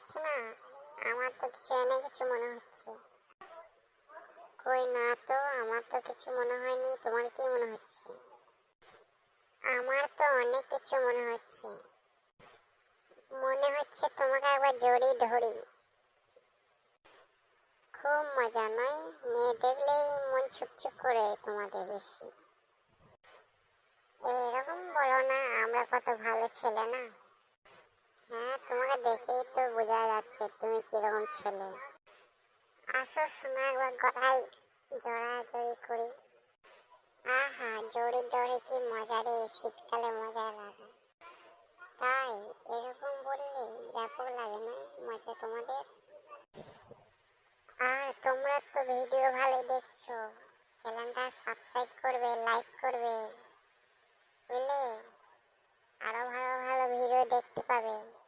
হচ্ছে না? আমার তো কিছু এনে কিছু মনে হচ্ছে। কই না তো, আমার তো কিছু মনে হয়নি। তোমার কি মনে হচ্ছে? আমার তো অনেক কিছু মনে হচ্ছে। মনে হচ্ছে তোমাকে একবার জড়ি ধরি। খুব মজা, নয়? মেয়ে দেখলেই মন ছুকছুক করে তোমাদের বেশি। এরকম বলো না, আমরা কত ভালো ছেলে না? হ্যাঁ তোমাকে দেখেই তো বোঝা যাচ্ছে তুমি কীরকম ছেলে। আসো শোনা একবার গড়াই জড়াজড়ি করি। আহা, জড়ি দড়ি কি মজা রে শীতকালে মজা লাগে। তাই এরকম বললে ব্যাপক লাগে না, মজা তোমাদের। আর তোমরা তো ভিডিও ভালো দেখছ, চ্যানেলটা সাবস্ক্রাইব করবে লাইক করবে। বুঝলে? আরও ভালো ভালো ভিডিও দেখতে পাবে।